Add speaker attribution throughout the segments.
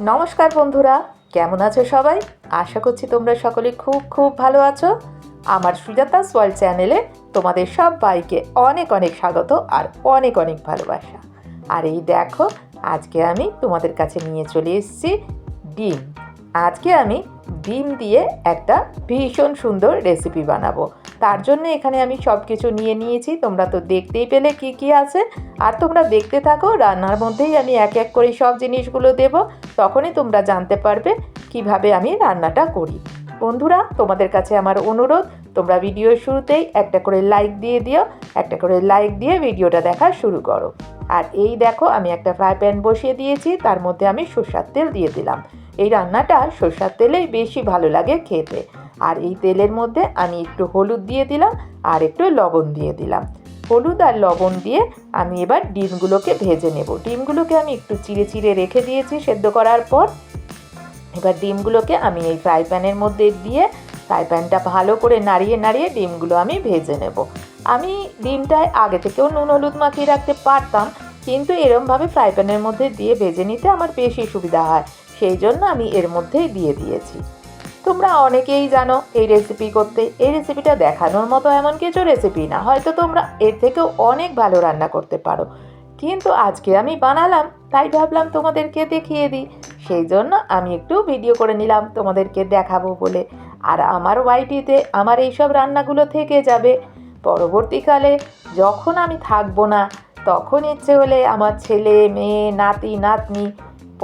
Speaker 1: নমস্কার বন্ধুরা, কেমন আছো সবাই? আশা করছি তোমরা সকলে খুব খুব ভালো আছো। আমার সুজাতা সোয়াল চ্যানেলে তোমাদের সব বাইকে অনেক অনেক স্বাগত আর অনেক অনেক ভালোবাসা। আর এই দেখো, আজকে আমি তোমাদের কাছে নিয়ে চলে এসেছি ডিম। আজকে আমি ডিম দিয়ে একটা ভীষণ সুন্দর রেসিপি বানাবো। তার জন্য এখানে আমি সব কিছু নিয়ে নিয়েছি। তোমরা তো দেখতেই পেলে কি কি আছে। আর তোমরা দেখতে থাকো, রান্নার মধ্যেই আমি এক এক করে সব জিনিসগুলো দেব। তখনই তোমরা জানতে পারবে কীভাবে আমি রান্নাটা করি। বন্ধুরা, তোমাদের কাছে আমার অনুরোধ, তোমরা ভিডিওর শুরুতেই একটা করে লাইক দিয়ে দিও, একটা করে লাইক দিয়ে ভিডিওটা দেখা শুরু করো। আর এই দেখো, আমি একটা ফ্রাই প্যান বসিয়ে দিয়েছি, তার মধ্যে আমি সর্ষার তেল দিয়ে দিলাম। এই রান্নাটা সর্ষার তেলেই বেশি ভালো লাগে খেতে। আর এই তেলের মধ্যে আমি একটু হলুদ দিয়ে দিলাম আর একটু লবণ দিয়ে দিলাম। হলুদ আর লবণ দিয়ে আমি এবার ডিমগুলোকে ভেজে নেব। ডিমগুলোকে আমি একটু চিড়ে চিড়ে রেখে দিয়েছি সেদ্ধ করার পর। এবার ডিমগুলোকে আমি এই ফ্রাই প্যানের মধ্যে দিয়ে ফ্রাই প্যানটা ভালো করে নাড়িয়ে নাড়িয়ে ডিমগুলো আমি ভেজে নেব। আমি ডিমটায় আগে থেকেও নুন হলুদ মাখিয়ে রাখতে পারতাম, কিন্তু এরমভাবে ফ্রাই প্যানের মধ্যে দিয়ে ভেজে নিতে আমার বেশি সুবিধা হয়। সেই জন্য আমি এর মধ্যেই দিয়ে দিয়েছি। তোমরা অনেকেই জানো, এই রেসিপি করতে, এই রেসিপিটা দেখানোর মতো এমন কিছু রেসিপি না। হয়তো তোমরা এর থেকেও অনেক ভালো রান্না করতে পারো। কিন্তু আজকে আমি বানালাম, তাই ভাবলাম তোমাদেরকে দেখিয়ে দিই। সেই জন্য আমি একটু ভিডিও করে নিলাম, তোমাদেরকে দেখাবো বলে। আর আমার ওয়াইটিতে আমার এইসব রান্নাগুলো থেকে যাবে। পরবর্তীকালে যখন আমি থাকব না, তখন ইচ্ছে হলে আমার ছেলে, মেয়ে, নাতি, নাতনি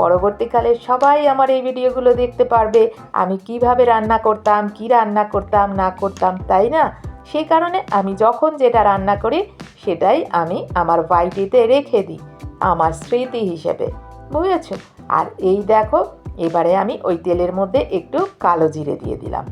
Speaker 1: পরবর্তীকালে সবাই আমার এই ভিডিওগুলো দেখতে পারবে। আমি কীভাবে রান্না করতাম, কি রান্না করতাম, না করতাম, তাই না? সেই কারণে আমি যখন যেটা রান্না করি, সেটাই আমি আমার বাড়িটিতে রেখে দিই, আমার স্মৃতি হিসেবে। বুঝেছ? আর এই দেখো, এবারে আমি ওই তেলের মধ্যে একটু কালো জিরে দিয়ে দিলাম।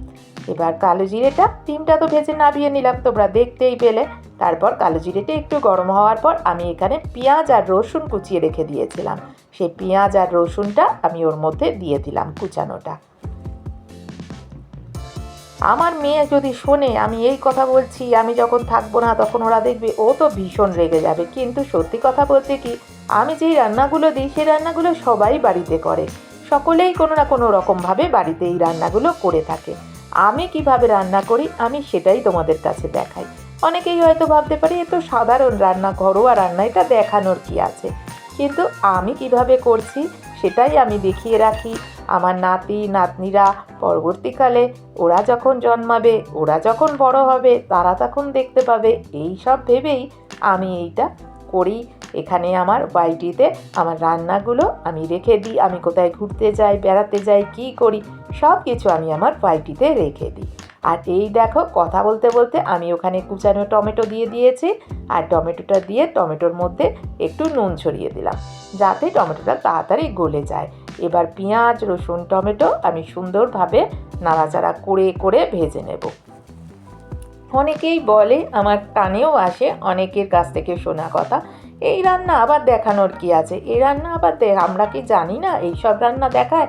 Speaker 1: এবার কালো জিরেটা ডিমটা তো ভেজে নাবিয়ে নিলাম, তোমরা দেখতেই পেলে। তারপর কালো জিরেটা একটু গরম হওয়ার পর আমি এখানে পেঁয়াজ আর রসুন কুচিয়ে রেখে দিয়েছিলাম। সেই পেঁয়াজ আর রসুনটা আমি ওর মধ্যে দিয়ে দিলাম কুচানোটা। আমার মেয়ে যদি শোনে, আমি এই কথা বলছি, আমি যখন থাকব না, তখন ওরা দেখবে ও তো ভীষণ রেগে যাবে। কিন্তু সত্যি কথা বলতে কি, আমি যেই রান্নাগুলো দিই, সেই রান্নাগুলো সবাই বাড়িতে করে। সকলেই কোনো না কোনো রকমভাবে বাড়িতে এই রান্নাগুলো করে থাকে। আমি কীভাবে রান্না করি, আমি সেটাই তোমাদের কাছে দেখাই। অনেকেই হয়তো ভাবতে পারি, এ তো সাধারণ রান্না, ঘরোয়া রান্না, এটা দেখানোর কি আছে? কিন্তু আমি কীভাবে করছি, সেটাই আমি দেখিয়ে রাখি। আমার নাতি, নাতনিরা, পরবর্তীকালে ওরা যখন জন্মাবে, ওরা যখন বড় হবে, তারা তখন দেখতে পাবে, এই সব ভেবেই আমি এইটা করি। এখানে আমার বাড়িটিতে আমার রান্নাগুলো আমি রেখে দিই, আমি কোথায় ঘুরতে যাই, বেড়াতে যাই, কি করি সব কিছু আমি আমার বাড়িটিতে রেখে দিই। আর এই দেখো, কথা বলতে বলতে আমি ওখানে কুচানো টমেটো দিয়ে দিয়েছি, আর টমেটোটা দিয়ে টমেটোর মধ্যে একটু নুন ছড়িয়ে দিলাম, যাতে টমেটোটা তাড়াতাড়ি গলে যায়। এবার পেঁয়াজ, রসুন, টমেটো আমি সুন্দরভাবে নাড়াচাড়া করে করে ভেজে নেব। অনেকেই বলে, আমার কানেও আসে, অনেকের কাছ থেকে শোনা কথা এই রান্না আবার দেখানোর কি আছে? এই রান্না আবার আমরা কি জানি না? এই সব রান্না দেখায়।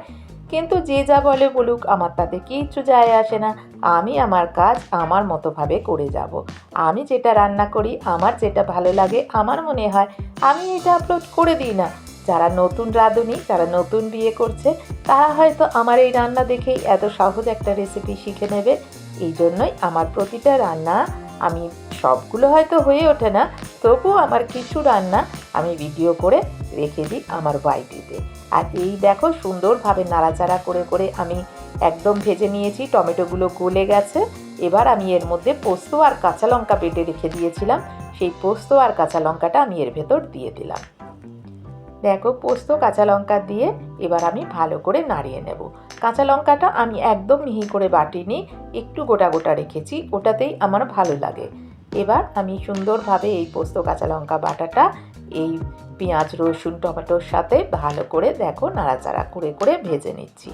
Speaker 1: কিন্তু যে যা বলে বলুক, আমার তাতে কিচ্ছু যায় আসে না। আমি আমার কাজ আমার মতোভাবে করে যাব। আমি যেটা রান্না করি, আমার যেটা ভালো লাগে, আমার মনে হয়, আমি এটা আপলোড করে দিই না। যারা নতুন রাঁধুনি, যারা নতুন বিয়ে করছে, তারা হয়তো আমার এই রান্না দেখেই এত সহজ একটা রেসিপি শিখে নেবে। এই জন্যই আমার প্রতিটা রান্না আমি সবগুলো হয়তো হয়ে ওঠে না, তবুও আমার কিছু রান্না আমি ভিডিও করে রেখে দিই আমার বাড়িটিতে আর এই দেখো সুন্দরভাবে নাড়াচাড়া করে করে আমি একদম ভেজে নিয়েছি, টমেটোগুলো গলে গেছে। এবার আমি এর মধ্যে পোস্ত আর কাঁচা লঙ্কা বেটে রেখে দিয়েছিলাম। সেই পোস্ত আর কাঁচা লঙ্কাটা আমি এর ভেতর দিয়ে দিলাম। দেখো পোস্ত, কাঁচা লঙ্কা দিয়ে এবার আমি ভালো করে নাড়িয়ে নেব। কাঁচা লঙ্কাটা আমি একদম মিহি করে বাটিনি, একটু গোটা গোটা রেখেছি, ওটাতেই আমার ভালো লাগে। এবার আমি সুন্দরভাবে এই পোস্ত কাঁচা লঙ্কা বাটাটা, এই পেঁয়াজ, রসুন, টমেটোর সাথে ভালো করে দেখো নাড়াচাড়া করে করে ভেজে নিচ্ছি।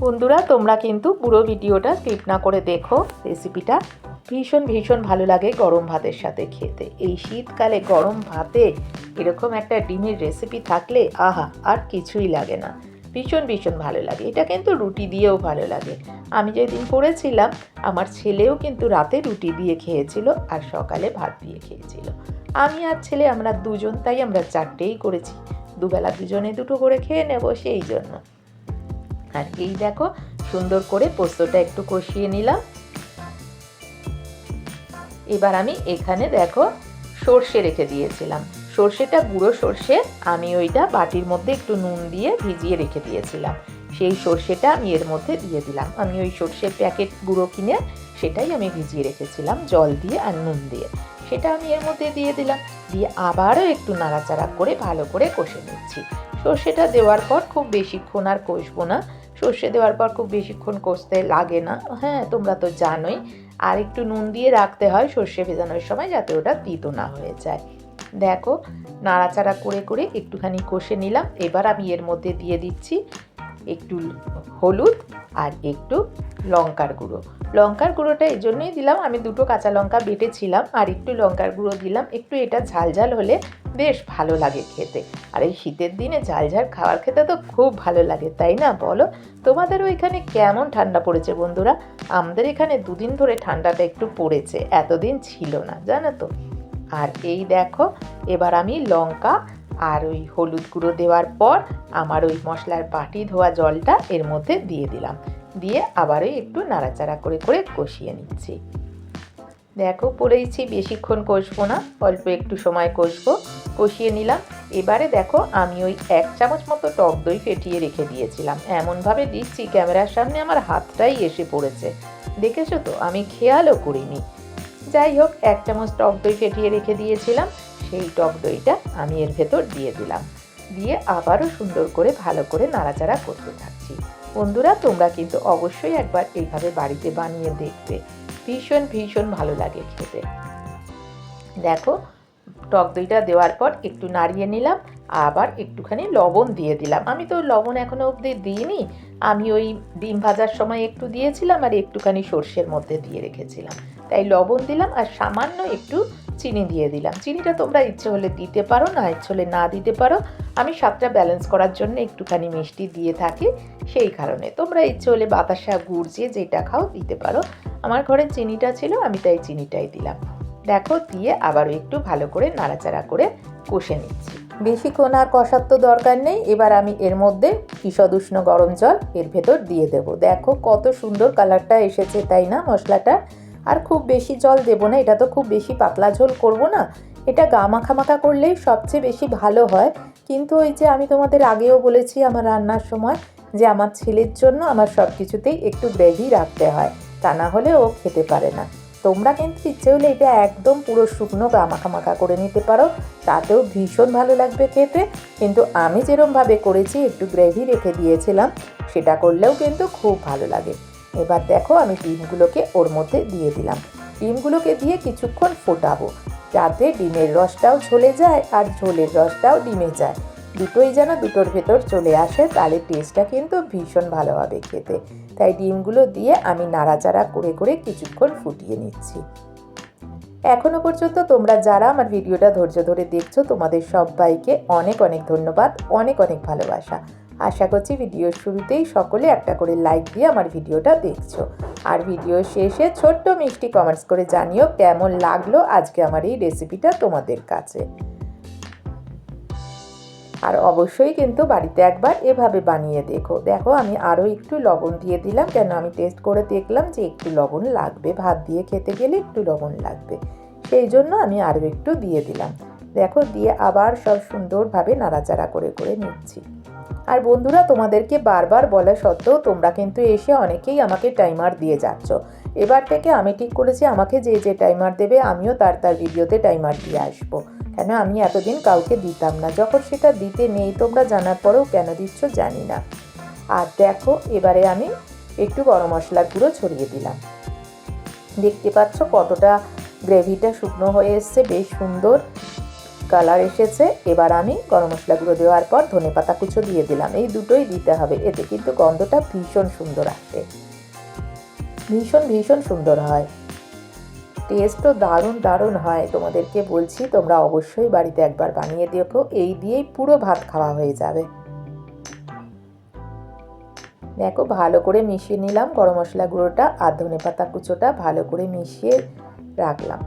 Speaker 1: বন্ধুরা, তোমরা কিন্তু পুরো ভিডিওটা স্কিপ না করে দেখো রেসিপিটা। ভীষণ ভীষণ ভালো লাগে গরম ভাতের সাথে খেতে। এই শীতকালে গরম ভাতে এরকম একটা ডিমের রেসিপি থাকলে আহা, আর কিছুই লাগে না। ভীষণ ভীষণ ভালো লাগে। এটা কিন্তু রুটি দিয়েও ভালো লাগে। আমি যেদিন করেছিলাম, আমার ছেলেও কিন্তু রাতে রুটি দিয়ে খেয়েছিল আর সকালে ভাত দিয়ে খেয়েছিল। আমি আর ছেলে আমরা দুজন, তাই আমরা চারটেই করেছি। দুবেলা দুজনে দুটো করে খেয়ে নেব সেই জন্য। আর এই দেখো, সুন্দর করে পোস্তটা একটু কষিয়ে নিলাম। এবার আমি এখানে দেখো, সর্ষে রেখে দিয়েছিলাম। সর্ষেটা, গুঁড়ো সর্ষে, আমি ওইটা বাটির মধ্যে একটু নুন দিয়ে ভিজিয়ে রেখে দিয়েছিলাম। সেই সর্ষেটা আমি এর মধ্যে দিয়ে দিলাম। আমি ওই সর্ষের প্যাকেট গুঁড়ো কিনে সেটাই আমি ভিজিয়ে রেখেছিলাম, জল দিয়ে আর নুন দিয়ে। সেটা আমি এর মধ্যে দিয়ে দিলাম। দিয়ে আবারও একটু নাড়াচাড়া করে ভালো করে কষে নিচ্ছি। সর্ষেটা দেওয়ার পর খুব বেশিক্ষণ আর কষবো না। সর্ষে দেওয়ার পর খুব বেশিক্ষণ কষতে লাগে না। হ্যাঁ তোমরা তো জানোই। আর একটু নুন দিয়ে রাখতে হয় সর্ষে ভেজানোর সময় যাতে ওটা তিতো না হয়ে যায়। দেখো, নাড়াচাড়া করে করে একটুখানি কষে নিলাম। এবার আমি এর মধ্যে দিয়ে দিচ্ছি একটু হলুদ আর একটু লঙ্কার গুঁড়ো। লঙ্কার গুঁড়োটা এই জন্যই দিলাম, আমি দুটো কাঁচা লঙ্কা বেটেছিলাম আর একটু লঙ্কার গুঁড়ো দিলাম। একটু এটা ঝাল ঝাল হলে বেশ ভালো লাগে খেতে। আর এই শীতের দিনে ঝাল ঝাল খাওয়ার খেতে তো খুব ভালো লাগে, তাই না বলো? তোমাদের ওইখানে কেমন ঠান্ডা পড়েছে বন্ধুরা? আমাদের এখানে দুদিন ধরে ঠান্ডাটা একটু পড়েছে, এতদিন ছিল না, জানো তো। আর এই দেখো, এবার আমি লঙ্কা আর ওই হলুদ গুঁড়ো দেওয়ার পর আমার ওই মশলার বাটি ধোয়া জলটা এর মধ্যে দিয়ে দিলাম। দিয়ে আবারও একটু নাড়াচাড়া করে করে কষিয়ে নিচ্ছি। দেখো, পড়েইছি, বেশিক্ষণ কষবো না, অল্প একটু সময় কষবো। কষিয়ে নিলাম। এবারে দেখো, আমি ওই এক চামচ মতো টক দই ফেটিয়ে রেখে দিয়েছিলাম। এমনভাবে দিচ্ছি, ক্যামেরার সামনে আমার হাতটাই এসে পড়েছে। দেখেছ তো, আমি খেয়ালও করিনি। যাই হোক, এক চামচ টক দই ফেটিয়ে রেখে দিয়েছিলাম। সেই টক দইটা আমি এর ভেতর দিয়ে দিলাম। দিয়ে আবারও সুন্দর করে ভালো করে নাড়াচাড়া করতে থাকছি। বন্ধুরা, তোমরা কিন্তু অবশ্যই একবার এইভাবে বাড়িতে বানিয়ে দেখবে। ভীষণ ভীষণ ভালো লাগে খেতে। দেখো, টক দইটা দেওয়ার পর একটু নাড়িয়ে নিলাম, আবার একটুখানি লবণ দিয়ে দিলাম। আমি তো লবণ এখনও অবধি দিইনি। আমি ওই ডিম ভাজার সময় একটু দিয়েছিলাম আর একটুখানি সর্ষের মধ্যে দিয়ে রেখেছিলাম। তাই লবণ দিলাম আর সামান্য একটু চিনি দিয়ে দিলাম। চিনিটা তোমরা ইচ্ছে হলে দিতে পারো, না ইচ্ছে হলে না দিতে পারো। আমি স্বাদটা ব্যালেন্স করার জন্য একটুখানি মিষ্টি দিয়ে থাকি সেই কারণে। তোমরা ইচ্ছে হলে বাতাসা, গুড় যে যেটা খাও দিতে পারো। আমার ঘরে চিনিটা ছিল, আমি তাই চিনিটাই দিলাম। দেখো, দিয়ে আবারও একটু ভালো করে নাড়াচাড়া করে কষে নিচ্ছি। বেশিক্ষণ আর কষার তো দরকার নেই। এবার আমি এর মধ্যে ঈষদ উষ্ণ গরম জল এর ভেতর দিয়ে দেব। দেখো, কত সুন্দর কালারটা এসেছে, তাই না? মশলাটা আর খুব বেশি জল দেবো না, এটা তো খুব বেশি পাতলা ঝোল করব না। এটা গা মাখা মাখা করলেই সবচেয়ে বেশি ভালো হয়। কিন্তু ওই যে আমি তোমাদের আগেও বলেছি আমার রান্নার সময়, যে আমার ছেলের জন্য আমার সব কিছুতেই একটু গ্রেভি রাখতে হয়, তা না হলে ও খেতে পারে না। তোমরা কিন্তু ইচ্ছে হলে এটা একদম পুরো শুকনো মাখা করে নিতে পারো, তাতেও ভীষণ ভালো লাগবে খেতে। কিন্তু আমি যেরমভাবে করেছি, একটু গ্রেভি রেখে দিয়েছিলাম, সেটা করলেও কিন্তু খুব ভালো লাগে। এবার দেখো আমি ডিমগুলোকে ওর মধ্যে দিয়ে দিলাম। ডিমগুলোকে দিয়ে কিছুক্ষণ ফোটাবো যাতে ডিমের রসটাও ঝলে যায় আর ঝোলের রসটাও ডিমে যায়। দুটোই যেন দুটোর ভেতর চলে আসে তাহলে টেস্টটা কিন্তু ভীষণ ভালো হবে খেতে। তাই ডিমগুলো দিয়ে আমি নাড়াচাড়া করে করে কিছুক্ষণ ফুটিয়ে নিচ্ছি। এখনও পর্যন্ত তোমরা যারা আমার ভিডিওটা ধৈর্য ধরে দেখছ তোমাদের সবাইকে অনেক অনেক ধন্যবাদ, অনেক অনেক ভালোবাসা। আশা করছি ভিডিওর শুরুতেই সকলে একটা করে লাইক দিয়ে আমার ভিডিওটা দেখছ। আর ভিডিও শেষে ছোট্ট মিষ্টি কমেন্টস করে জানিও কেমন লাগল আজকে আমার এই রেসিপিটা তোমাদের কাছে। আর অবশ্যই কিন্তু বাড়িতে একবার এভাবে বানিয়ে দেখো। দেখো, আমি আরও একটু লবণ দিয়ে দিলাম, কেন আমি টেস্ট করে দেখলাম যে একটু লবণ লাগবে। ভাত দিয়ে খেতে গেলে একটু লবণ লাগবে। সেই জন্য আমি আরও একটু দিয়ে দিলাম। দেখো, দিয়ে আবার সব সুন্দরভাবে নাড়াচাড়া করে করে নিচ্ছি। আর বন্ধুরা, তোমাদেরকে বারবার বলা সত্ত্বেও তোমরা কিন্তু এসে অনেকেই আমাকে টাইমার দিয়ে যাচ্ছ। এবার থেকে আমি ঠিক করেছি, আমাকে যে যে টাইমার দেবে, আমিও তার তার ভিডিওতে টাইমার দিয়ে আসব। কেন, আমি এতদিন কাউকে দিতাম না। যখন সেটা দিতে নেই, তোমরা জানার পরেও কেন দিচ্ছ জানি না। আর দেখো, এবারে আমি একটু গরম মশলার গুঁড়ো ছড়িয়ে দিলাম। দেখতে পাচ্ছ কতটা গ্রেভিটা শুকনো হয়ে এসছে, বেশ সুন্দর। কালার এসেছে। এবার আমি গরম মশলা গুঁড়ো দেওয়ার পর ধনে পাতা কুচো দিয়ে দিলাম। এই দুটোই দিতে হবে। এতে কিন্তু গন্ধটা ভীষণ সুন্দর আসে। ভীষণ ভীষণ সুন্দর হয়। টেস্টও দারুণ দারুণ হয়। তোমাদেরকে বলছি, তোমরা অবশ্যই বাড়িতে একবার বানিয়ে দেখো। এই দিয়েই পুরো ভাত খাওয়া হয়ে যাবে। দেখো, ভালো করে মিশিয়ে নিলাম গরম মশলা গুঁড়োটা আর ধনে পাতা কুচোটা। ভালো করে মিশিয়ে রাখলাম।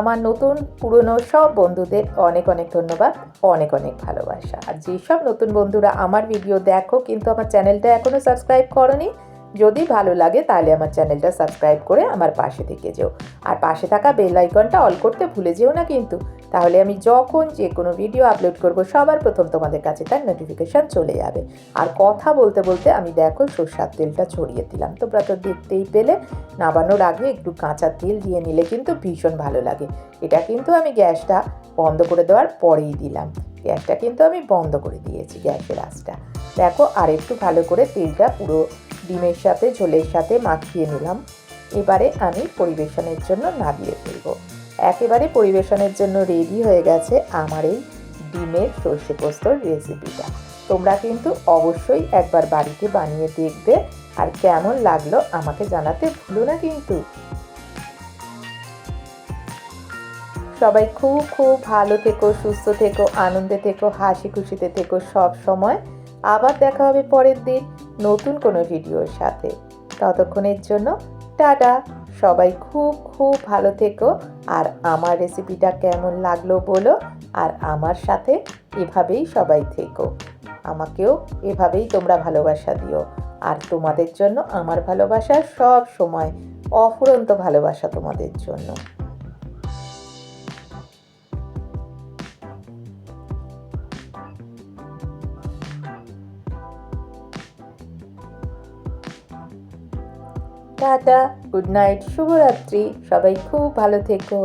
Speaker 1: আমার নতুন, পুরনো সব বন্ধুদের অনেক অনেক ধন্যবাদ, অনেক অনেক ভালোবাসা। আর যেসব নতুন বন্ধুরা আমার ভিডিও দেখো কিন্তু আমার চ্যানেলটা এখনও সাবস্ক্রাইব করনি, যদি ভালো লাগে তাহলে আমার চ্যানেলটা সাবস্ক্রাইব করে আমার পাশে থেকে যেও। আর পাশে থাকা বেল আইকনটা অল করতে ভুলে যেও না কিন্তু। তাহলে আমি যখন যে কোনো ভিডিও আপলোড করব, সবার প্রথম তোমাদের কাছে তার নোটিফিকেশান চলে যাবে। আর কথা বলতে বলতে আমি দেখো সর্ষার তেলটা ছড়িয়ে দিলাম। তোমরা তো দেখতেই পেলে, নাবানোর আগে একটু কাঁচা তেল দিয়ে নিলে কিন্তু ভীষণ ভালো লাগে। এটা কিন্তু আমি গ্যাসটা বন্ধ করে দেওয়ার পরেই দিলাম। গ্যাসটা কিন্তু আমি বন্ধ করে দিয়েছি গ্যাসের আঁচটা। দেখো আর একটু ভালো করে তেলটা পুরো ডিমের সাথে, ঝোলের সাথে মাখিয়ে নিলাম। এবারে আমি পরিবেশনের জন্য নামিয়ে ফেলব। একেবারে পরিবেশনের জন্য রেডি হয়ে গেছে আমার এই ডিমের সর্ষে পোস্তর রেসিপিটা তোমরা কিন্তু অবশ্যই একবার বাড়িতে বানিয়ে দেখবে আর কেমন লাগল আমাকে জানাতে ভুলো না কিন্তু। সবাই খুব খুব ভালো থেকো, সুস্থ থেকো, আনন্দে থেকো হাসি খুশিতে থেকো সব সময়। আবার দেখা হবে পরের দিন নতুন কোনো ভিডিওর সাথে। ততক্ষণের জন্য টাটা। সবাই খুব খুব ভালো থেকো। আর আমার রেসিপিটা কেমন লাগল বলো? আর আমার সাথে এভাবেই সবাই থেকো। আমাকেও এভাবেই তোমরা ভালোবাসা দিও। আর তোমাদের জন্য আমার ভালোবাসা সব সময় অফুরন্ত ভালোবাসা তোমাদের জন্য। টাটা গুড নাইট শুভরাত্রি সবাই খুব ভালো থেকো।